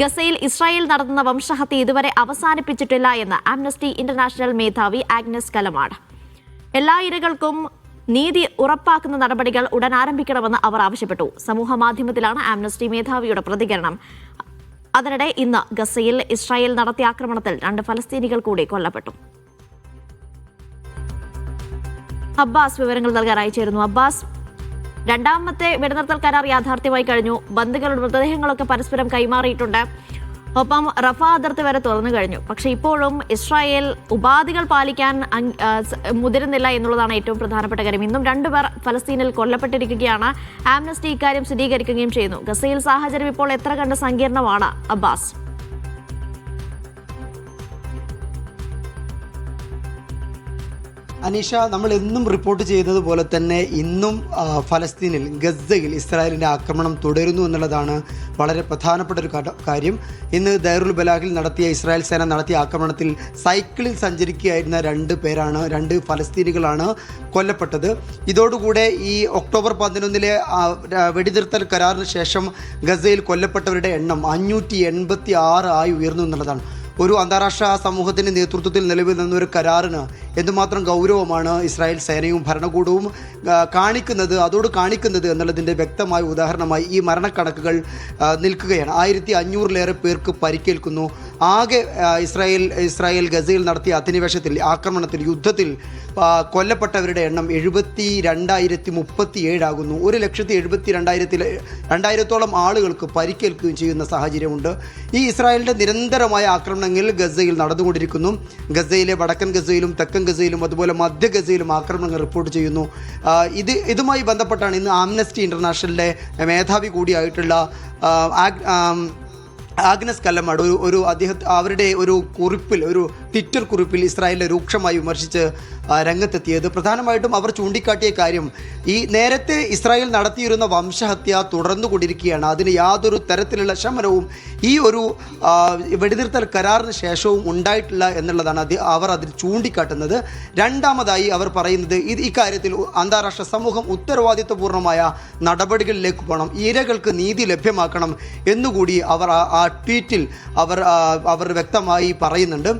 ഗസയിൽ ഇസ്രായേൽ നടത്തുന്ന വംശഹത്യ ഇതുവരെ അവസാനിപ്പിച്ചിട്ടില്ല എന്ന് ആംനസ്റ്റി ഇന്റർനാഷണൽ മേധാവി ആഗ്നസ് കലമാണ്. എല്ലാ ഇരകൾക്കും നീതി ഉറപ്പാക്കുന്ന നടപടികൾ ഉടൻ ആരംഭിക്കണമെന്ന് അവർ ആവശ്യപ്പെട്ടു. സമൂഹ മാധ്യമത്തിലാണ് ആംനസ്റ്റി മേധാവിയുടെ പ്രതികരണം. അതിനിടെ ഇന്ന് ഗസയിൽ ഇസ്രായേൽ നടത്തിയ ആക്രമണത്തിൽ രണ്ട് ഫലസ്തീനികൾ കൂടി കൊല്ലപ്പെട്ടു. അബ്ബാസ് വിവരങ്ങൾ നൽകാനായി ചേരുന്നു. അബ്ബാസ് രണ്ടാമത്തെ വെടിനിർത്തൽ കരാർ യാഥാർത്ഥ്യമായി കഴിഞ്ഞു. ബന്ധുക്കളുടെ മൃതദേഹങ്ങളൊക്കെ പരസ്പരം കൈമാറിയിട്ടുണ്ട്. ഒപ്പം റഫ അതിർത്തി വരെ തുറന്നു കഴിഞ്ഞു. പക്ഷേ ഇപ്പോഴും ഇസ്രായേൽ ഉപാധികൾ പാലിക്കാൻ മുതിരുന്നില്ല എന്നുള്ളതാണ് ഏറ്റവും പ്രധാനപ്പെട്ട കാര്യം. ഇന്നും രണ്ടുപേർ ഫലസ്തീനിൽ കൊല്ലപ്പെട്ടിരിക്കുകയാണ്. ആംനസ്റ്റി ഇക്കാര്യം സ്ഥിരീകരിക്കുകയും ചെയ്യുന്നു. ഗസയിൽ സാഹചര്യം ഇപ്പോൾ എത്ര കണ്ട് സങ്കീർണമാണ് അബ്ബാസ്? അനീഷ നമ്മൾ എന്നും റിപ്പോർട്ട് ചെയ്യുന്നത് പോലെ തന്നെ ഇന്നും ഫലസ്തീനിൽ ഗസയിൽ ഇസ്രായേലിന്റെ ആക്രമണം തുടരുന്നു എന്നുള്ളതാണ് വളരെ പ്രധാനപ്പെട്ട ഒരു കാര്യം. ഇന്ന് ദൈറുൽ ബലാഹിൽ നടത്തിയ ഇസ്രായേൽ സേന നടത്തിയ ആക്രമണത്തിൽ സൈക്കിളിൽ സഞ്ചരിക്കുകയായിരുന്ന രണ്ട് പേരാണ് രണ്ട് ഫലസ്തീനികളാണ് കൊല്ലപ്പെട്ടത്. ഇതോടുകൂടെ ഈ ഒക്ടോബർ പതിനൊന്നിലെ വെടിനിർത്തൽ കരാറിന് ശേഷം ഗസയിൽ കൊല്ലപ്പെട്ടവരുടെ എണ്ണം അഞ്ഞൂറ്റി എൺപത്തി ആറ് ആയി ഉയർന്നു എന്നുള്ളതാണ്. ഒരു അന്താരാഷ്ട്ര സമൂഹത്തിന്റെ നേതൃത്വത്തിൽ നിലവിൽ നിന്ന ഒരു കരാറിന് എന്തുമാത്രം ഗൗരവമാണ് ഇസ്രായേൽ സേനയും ഭരണകൂടവും കാണിക്കുന്നത് അതോട് കാണിക്കുന്നത് എന്നുള്ളതിന്റെ വ്യക്തമായ ഉദാഹരണമായി ഈ മരണക്കണക്കുകൾ നിൽക്കുകയാണ്. ആയിരത്തി അഞ്ഞൂറിലേറെ പേർക്ക് പരിക്കേൽക്കുന്നു. ആകെ ഇസ്രായേൽ ഇസ്രായേൽ ഗസയിൽ നടത്തിയ അധിനിവേശത്തിൽ ആക്രമണത്തിൽ യുദ്ധത്തിൽ കൊല്ലപ്പെട്ടവരുടെ എണ്ണം എഴുപത്തി രണ്ടായിരത്തി മുപ്പത്തി ഏഴാകുന്നു ഒരു ലക്ഷത്തി എഴുപത്തി രണ്ടായിരത്തി രണ്ടായിരത്തോളം ആളുകൾക്ക് പരിക്കേൽക്കുകയും ചെയ്യുന്ന സാഹചര്യമുണ്ട്. ഈ ഇസ്രായേലിന്റെ നിരന്തരമായ ആക്രമണങ്ങൾ ഗസയിൽ നടന്നുകൊണ്ടിരിക്കുന്നു. ഗസയിലെ വടക്കൻ ഗസയിലും തെക്കൻ ഗസയിലും അതുപോലെ മധ്യ ഗസയിലും ആക്രമണങ്ങൾ റിപ്പോർട്ട് ചെയ്യുന്നു. ഇത് ഇതുമായി ബന്ധപ്പെട്ടാണ് ഇന്ന് ആംനസ്റ്റി ഇന്റർനാഷണലിലെ മേധാവി കൂടിയായിട്ടുള്ള ആഗ്നസ് കല്ലമാട് ഒരു ഒരു അദ്ദേഹം അവരുടെ ഒരു കുറിപ്പിൽ ഒരു ട്വിറ്റർ കുറിപ്പിൽ ഇസ്രായേലിനെ രൂക്ഷമായി വിമർശിച്ച് രംഗത്തെത്തിയത്. പ്രധാനമായിട്ടും അവർ ചൂണ്ടിക്കാട്ടിയ കാര്യം ഈ നേരത്തെ ഇസ്രായേൽ നടത്തിയിരുന്ന വംശഹത്യ തുടർന്നുകൊണ്ടിരിക്കുകയാണ്. അതിന് യാതൊരു തരത്തിലുള്ള ശമനവും ഈ ഒരു വെടിനിർത്തൽ കരാറിന് ശേഷവും ഉണ്ടായിട്ടില്ല എന്നുള്ളതാണ് അത് അവർ അതിൽ ചൂണ്ടിക്കാട്ടുന്നത്. രണ്ടാമതായി അവർ പറയുന്നത് ഇത് ഇക്കാര്യത്തിൽ അന്താരാഷ്ട്ര സമൂഹം ഉത്തരവാദിത്വപൂർണമായ നടപടികളിലേക്ക് പോകണം ഇരകൾക്ക് നീതി ലഭ്യമാക്കണം എന്നുകൂടി അവർ ആ ട്വീറ്റിൽ അവർ അവർ വ്യക്തമായി പറയുന്നുണ്ട്.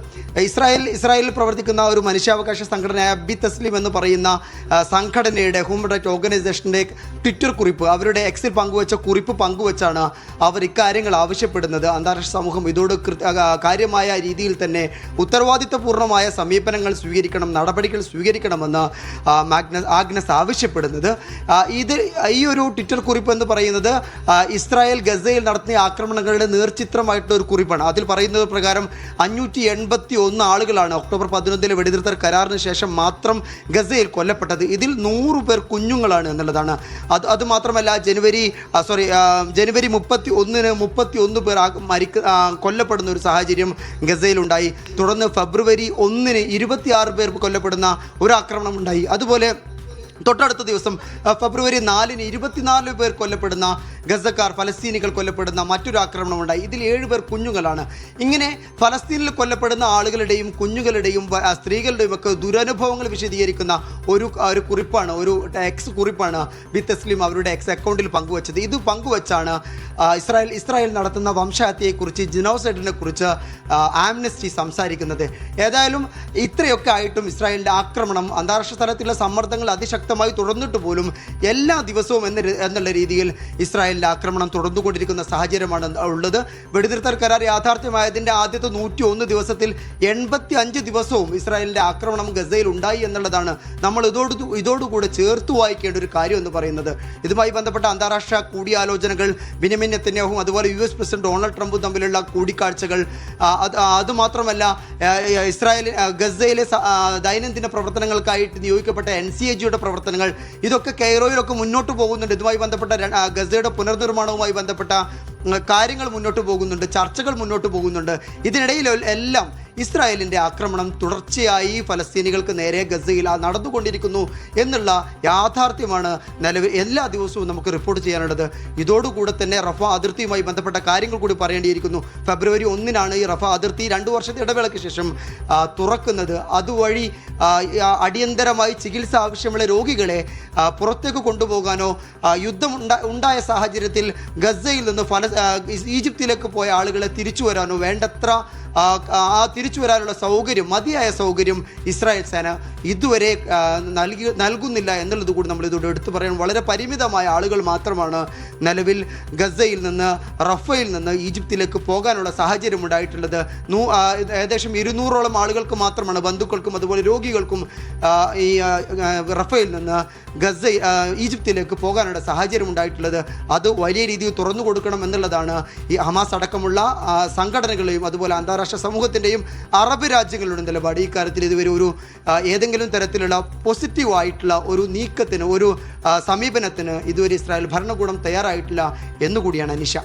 ഇസ്രായേൽ ഇസ്രായേലിൽ പ്രവർത്തിക്കുന്ന ഒരു മനുഷ്യാവകാശ സംഘടനയായ ബി തസ്ലിം എന്ന് പറയുന്ന സംഘടനയുടെ ഹ്യൂമൻ റൈറ്റ് ഓർഗനൈസേഷന്റെ ട്വിറ്റർ കുറിപ്പ് അവരുടെ എക്സിൽ പങ്കുവച്ച കുറിപ്പ് പങ്കുവച്ചാണ് അവർ ഇക്കാര്യങ്ങൾ ആവശ്യപ്പെടുന്നത്. അന്താരാഷ്ട്ര സമൂഹം ഇതോട് കാര്യമായ രീതിയിൽ തന്നെ ഉത്തരവാദിത്തപൂർണമായ സമീപനങ്ങൾ സ്വീകരിക്കണം നടപടികൾ സ്വീകരിക്കണമെന്ന് മാഗ്നസ് ആഗ്നസ് ആവശ്യപ്പെടുന്നത്. ഇത് ഈ ഒരു ട്വിറ്റർ കുറിപ്പ് എന്ന് പറയുന്നത് ഇസ്രായേൽ ഗസയിൽ നടത്തിയ ആക്രമണങ്ങളുടെ നേർചിത്രമായിട്ടുള്ള ഒരു കുറിപ്പാണ്. അതിൽ പറയുന്നത് പ്രകാരം അഞ്ഞൂറ്റി എൺപത്തി ഒന്ന് ആളുകളാണ്. ഒക്ടോബർ പതിനൊന്നിലെ വെടിനിർത്തൽ കരാറിന് ശേഷം മാത്രം ഗസയിൽ കൊല്ലപ്പെട്ടത്. ഇതിൽ നൂറ് പേർ കുഞ്ഞുങ്ങളാണ് എന്നുള്ളതാണ്. അത് അത് മാത്രമല്ല ജനുവരി സോറി ജനുവരി മുപ്പത്തി ഒന്നിന് മുപ്പത്തി ഒന്ന് പേർ മരിക്ക കൊല്ലപ്പെടുന്ന ഒരു സാഹചര്യം ഗസയിലുണ്ടായി. തുടർന്ന് ഫെബ്രുവരി ഒന്നിന് ഇരുപത്തിയാറ് പേർ കൊല്ലപ്പെടുന്ന ഒരു ആക്രമണം ഉണ്ടായി. അതുപോലെ തൊട്ടടുത്ത ദിവസം ഫെബ്രുവരി നാലിന് ഇരുപത്തിനാല് പേർ കൊല്ലപ്പെടുന്ന ഗസക്കാർ ഫലസ്തീനികൾ കൊല്ലപ്പെടുന്ന മറ്റൊരു ആക്രമണം ഉണ്ടായി. ഇതിൽ ഏഴ് പേർ കുഞ്ഞുങ്ങളാണ്. ഇങ്ങനെ ഫലസ്തീനിൽ കൊല്ലപ്പെടുന്ന ആളുകളുടെയും കുഞ്ഞുങ്ങളുടെയും സ്ത്രീകളുടെയും ഒക്കെ ദുരനുഭവങ്ങൾ വിശദീകരിക്കുന്ന ഒരു ഒരു കുറിപ്പാണ് ഒരു എക്സ് കുറിപ്പാണ് വി തസ്ലിം അവരുടെ എക്സ് അക്കൗണ്ടിൽ പങ്കുവച്ചത്. ഇത് പങ്കുവച്ചാണ് ഇസ്രായേൽ ഇസ്രായേൽ നടത്തുന്ന വംശഹത്യയെക്കുറിച്ച് ജിനോസൈഡിനെ കുറിച്ച് ആംനസ്റ്റി സംസാരിക്കുന്നത്. ഏതായാലും ഇത്രയൊക്കെ ആയിട്ടും ഇസ്രായേലിന്റെ ആക്രമണം അന്താരാഷ്ട്ര തലത്തിലുള്ള സമ്മർദ്ദങ്ങൾ അതിശക്തമായി തുടർന്നിട്ട് പോലും എല്ലാ ദിവസവും എന്ന എന്നുള്ള രീതിയിൽ ഇസ്രായേലിന്റെ ആക്രമണം തുടർന്നുകൊണ്ടിരിക്കുന്ന സാഹചര്യമാണ് ഉള്ളത്. വെടിനിർത്തൽ കരാർ യാഥാർത്ഥ്യമായതിന്റെ ആദ്യത്തെ നൂറ്റി ഒന്ന് ദിവസത്തിൽ എൺപത്തി അഞ്ച് ദിവസവും ഇസ്രായേലിന്റെ ആക്രമണം ഗസയിൽ ഉണ്ടായി എന്നുള്ളതാണ് നമ്മൾ ഇതോട് ഇതോടുകൂടെ ചേർത്ത് വായിക്കേണ്ട ഒരു കാര്യം എന്ന് പറയുന്നത്. ഇതുമായി ബന്ധപ്പെട്ട അന്താരാഷ്ട്ര കൂടിയാലോചനകൾ ബിനമിൻ നെത്തന്യാഹും അതുപോലെ യു എസ് പ്രസിഡന്റ് ഡൊണാൾഡ് ട്രംപും തമ്മിലുള്ള കൂടിക്കാഴ്ചകൾ അതുമാത്രമല്ല ഇസ്രായേൽ ഗസയിലെ ദൈനംദിന പ്രവർത്തനങ്ങൾക്കായിട്ട് നിയോഗിക്കപ്പെട്ട എൻ സി എ ജിയുടെ പ്രവർത്തനങ്ങൾ. ഇതൊക്കെ കെയ്റോയിലൊക്കെ മുന്നോട്ട് പോകുന്നുണ്ട്. ഇതുമായി ബന്ധപ്പെട്ട ഗസയുടെ പുനർനിർമ്മാണവുമായി ബന്ധപ്പെട്ട കാര്യങ്ങൾ മുന്നോട്ട് പോകുന്നുണ്ട്. ചർച്ചകൾ മുന്നോട്ട് പോകുന്നുണ്ട്. ഇതിനിടയിൽ എല്ലാം ഇസ്രായേലിന്റെ ആക്രമണം തുടർച്ചയായി ഫലസ്തീനികൾക്ക് നേരെ ഗസയിൽ നടന്നുകൊണ്ടിരിക്കുന്നു എന്നുള്ള യാഥാർത്ഥ്യമാണ് നിലവിൽ എല്ലാ ദിവസവും നമുക്ക് റിപ്പോർട്ട് ചെയ്യാനുള്ളത്. ഇതോടുകൂടെ തന്നെ റഫ അതിർത്തിയുമായി ബന്ധപ്പെട്ട കാര്യങ്ങൾ കൂടി പറയേണ്ടിയിരിക്കുന്നു. ഫെബ്രുവരി ഒന്നിനാണ് ഈ റഫ അതിർത്തി രണ്ടു വർഷത്തെ ഇടവേളയ്ക്ക് ശേഷം തുറക്കുന്നത്. അതുവഴി അടിയന്തരമായി ചികിത്സ ആവശ്യമുള്ള രോഗികളെ പുറത്തേക്ക് കൊണ്ടുപോകാനോ യുദ്ധം ഉണ്ടാ- ഉണ്ടായ സാഹചര്യത്തിൽ ഗസയിൽ നിന്ന് ഫല ഈജിപ്തിലേക്ക് പോയ ആളുകളെ തിരിച്ചു വരാനോ വേണ്ടത്ര ആ, തിരിച്ചു വരാനുള്ള സൗകര്യം മതിയായ സൗകര്യം ഇസ്രായേൽ സേന ഇതുവരെ നൽകി നൽകുന്നില്ല എന്നുള്ളത് കൂടി നമ്മൾ ഇതോടെ എടുത്തു പറയണം വളരെ പരിമിതമായ ആളുകൾ മാത്രമാണ് നിലവിൽ ഗസയിൽ നിന്ന് റഫയിൽ നിന്ന് ഈജിപ്തിലേക്ക് പോകാനുള്ള സാഹചര്യം ഉണ്ടായിട്ടുള്ളത്. നൂ ഏകദേശം ഇരുന്നൂറോളം ആളുകൾക്ക് മാത്രമാണ് ബന്ധുക്കൾക്കും അതുപോലെ രോഗികൾക്കും ഈ റഫയിൽ നിന്ന് ഗസ ഈജിപ്തിലേക്ക് പോകാനുള്ള സാഹചര്യം ഉണ്ടായിട്ടുള്ളത്. അത് വലിയ രീതിയിൽ തുറന്നു കൊടുക്കണം എന്നുള്ളതാണ് ഈ ഹമാസ് അടക്കമുള്ള സംഘടനകളെയും അതുപോലെ അന്താരാഷ്ട്ര സമൂഹത്തിന്റെയും അറബ് രാജ്യങ്ങളുടെ നിലപാട്. ഈ കാര്യത്തിൽ ഇതുവരെ ഒരു ഏതെങ്കിലും തരത്തിലുള്ള പോസിറ്റീവായിട്ടുള്ള ഒരു നീക്കത്തിന് ഒരു സമീപനത്തിന് ഇതുവരെ ഇസ്രായേൽ ഭരണകൂടം തയ്യാറായിട്ടില്ല എന്നുകൂടിയാണ് നിഷ